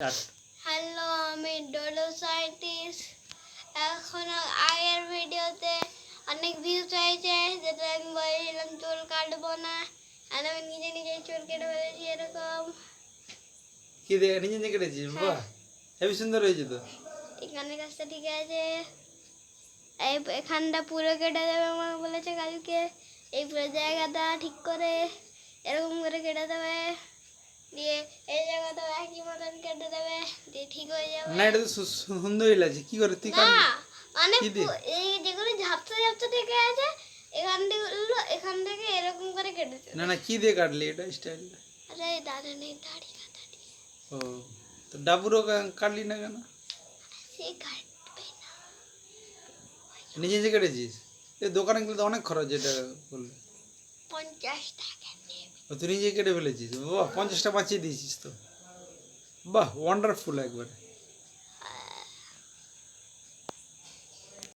Hello আমি ডোডো সাইটিস এখন আগের ভিডিওতে অনেক ভিউজ হয়েছে যেটা আমি বলেছিলাম চুল কাটবো না। আর আমি নিজে নিজে চুল কেটে ফেলেছি এরকম। কি দেখে নিজে নিজে কেটেছিস? বাহ হেবি সুন্দর হয়েছে তো। এখানে কাজটা ঠিক আছে। এই এখানটা পুরো কেটে দেবে আমাকে বলেছে কালকে। এই পুরো জায়গাটা ঠিক করে এরকম করে কেটে দেবে দিয়ে এই জায়গাটা একই মতন কেটে দেবে দিয়ে ঠিক হয়ে যাবে। না এটা তো সুন্দরই লাগছে। কি করে তুই না মানে এই যেগুলো ঝাপসা ঝাপসা থেকে আছে এখান থেকে এখান থেকে এরকম করে কেটেছে। না না কি দিয়ে কাটলি? এটা স্টাইল আরে নেই দাড়ি কাটা ও তো ডাবুরও কাটলি না কেন? সে কাটবে না। নিজে নিজে কেটেছিস? এই দোকানে গেলে তো অনেক খরচ যেটা বললে। পঞ্চাশ টাকা ও তুই নিজে কেটে ফেলেছিস? বাহ পঞ্চাশটা বাঁচিয়ে দিয়েছিস তো। বাহ ওয়ান্ডারফুল একবারে।